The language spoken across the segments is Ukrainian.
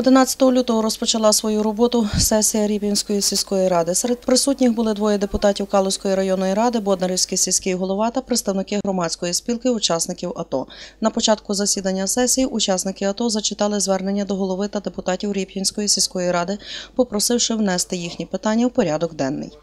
11 лютого розпочала свою роботу сесія Ріпінської сільської ради. Серед присутніх були двоє депутатів Калузької районної ради, Боднарівський сільський голова та представники громадської спілки учасників АТО. На початку засідання сесії учасники АТО зачитали звернення до голови та депутатів Ріп'янської сільської ради, попросивши внести їхні питання в порядок денний.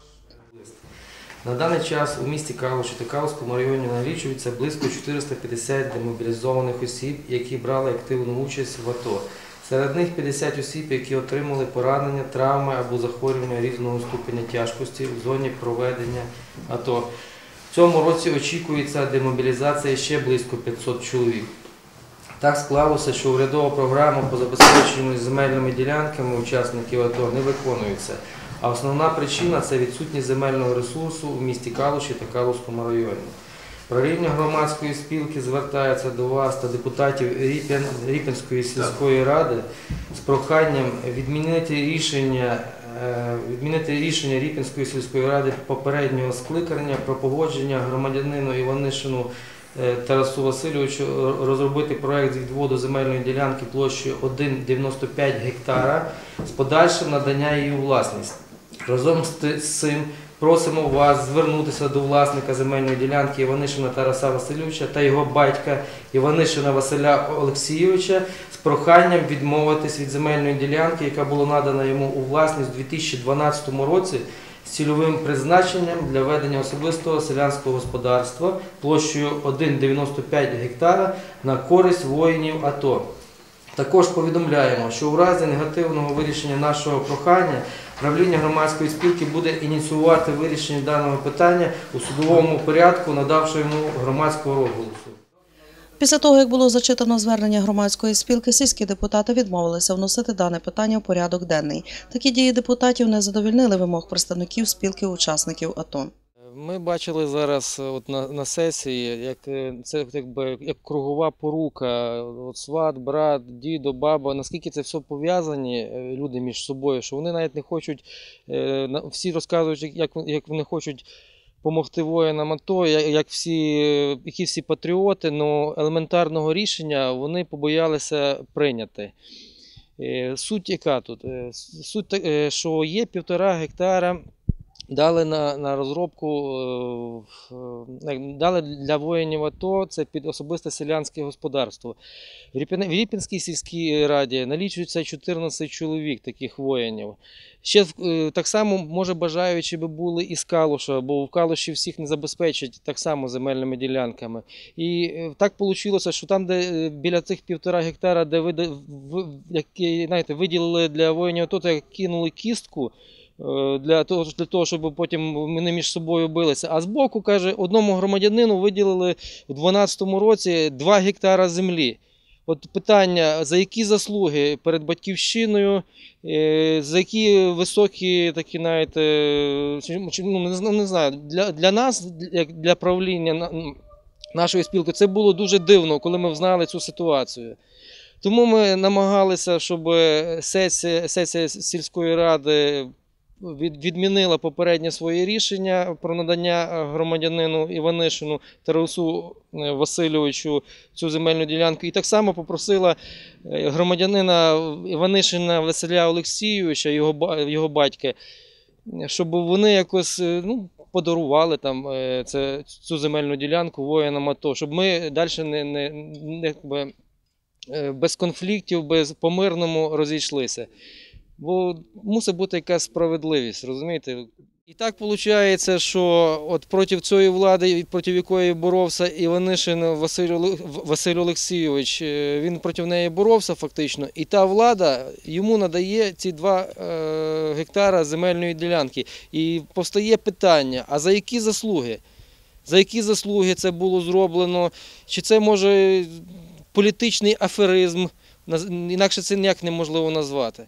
На даний час у місті Калуші та Калуському районі налічується близько 450 демобілізованих осіб, які брали активну участь в АТО. Серед них 50 осіб, які отримали поранення, травми або захворювання різного ступеня тяжкості в зоні проведення АТО. В цьому році очікується демобілізація ще близько 500 чоловік. Так склалося, що урядова програма по забезпеченню земельними ділянками учасників АТО не виконується. А основна причина це відсутність земельного ресурсу у місті Калуші та Калуському районі. Правління громадської спілки звертається до вас та депутатів Ріп'ян- Ріп'янської сільської ради з проханням відмінити рішення, е, відмінити рішення Ріп'янської сільської ради попереднього скликання про погодження громадянину Іванишину е, Тарасу Васильовичу розробити проект з відводу земельної ділянки площею 1,95 гектара з подальшим надання її у власність. Разом з цим просимо вас звернутися до власника земельної ділянки Іванишина Тараса Васильовича та його батька Іванишина Василя Олексійовича з проханням відмовитись від земельної ділянки, яка була надана йому у власність у 2012 році з цільовим призначенням для ведення особистого селянського господарства площею 1,95 гектара на користь воїнів АТО. Також повідомляємо, що у разі негативного вирішення нашого прохання правління громадської спілки буде ініціювати вирішення даного питання у судовому порядку, надавши йому громадського розголосу. Після того, як було зачитано звернення громадської спілки, сільські депутати відмовилися вносити дане питання в порядок денний. Такі дії депутатів не задовільнили вимог представників спілки учасників АТО. Ми бачили зараз е, от на, на сесії, як е, це якби як кругова порука, от сват, брат, дідо, баба, наскільки це все пов'язані е, люди між собою, що вони навіть не хочуть, е, всі розказують, як- як, вони хочуть допомогти воїнам АТО, як всі, е, які всі патріоти, але елементарного рішення вони побоялися прийняти. Е, Суть яка тут? Е, Суть, е, що є півтора гектара дали на, на розробку, е, е, дали для воїнів АТО це під особисте селянське господарство. В Ріпінській сільській раді налічується 14 чоловік таких воїнів. Ще е, так само, може, бажаючи би були із Калуша, бо в Калуші всіх не забезпечать так само земельними ділянками. І так вийшло, що там, де біля цих півтора гектара, де вида- в- які, знаєте, виділили для воїнів АТО, то кинули кістку для того, для того, щоб потім вони між собою билися. А збоку, каже, одному громадянину виділили у 2012 році 2 гектара землі. От питання, за які заслуги перед батьківщиною, е, за які високі такі, чи, ну, не, знаю, для, для нас, як для правління нашої спілки, це було дуже дивно, коли ми знали цю ситуацію. Тому ми намагалися, щоб сесія, сесія сільської ради відмінила попереднє своє рішення про надання е, громадянину Іванишину Тарасу е, Васильовичу цю земельну ділянку. І так само попросила е, громадянина Іванишина Василя Олексійовича, його, його батька, щоб вони якось ну, подарували там це, цю земельну ділянку воїнам АТО, щоб ми далі не, не, не без конфліктів, без по-мирному розійшлися. Бо мусить бути якась справедливість, розумієте? І так виходить, що от проти цієї влади, проти якої боровся Іванишин Василь, Василь Олексійович, е, він проти неї боровся фактично, і та влада йому надає ці два е, гектара земельної ділянки. І постає питання: а за які заслуги? За які заслуги це було зроблено? Чи це може політичний аферизм? Інакше це ніяк неможливо назвати.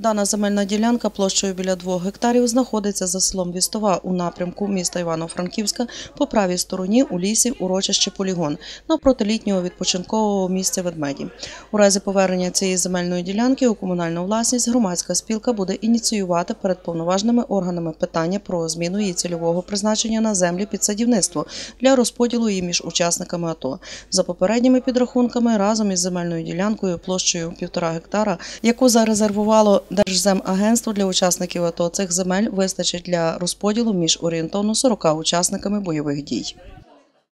Дана земельна ділянка площею біля 2 гектарів знаходиться за селом Вістова у напрямку міста Івано-Франківська по правій стороні у лісі урочище Полігон навпроти літнього відпочинкового місця ведмеді. У разі повернення цієї земельної ділянки у комунальну власність громадська спілка буде ініціювати перед повноважними органами питання про зміну її цільового призначення на землі під садівництво для розподілу її між учасниками АТО. За попередніми підрахунками, разом із земельною ділянкою площею 1,5 гектара, яку зарезервувало Держземагентство для учасників АТО, цих земель вистачить для розподілу між орієнтовно 40 учасниками бойових дій.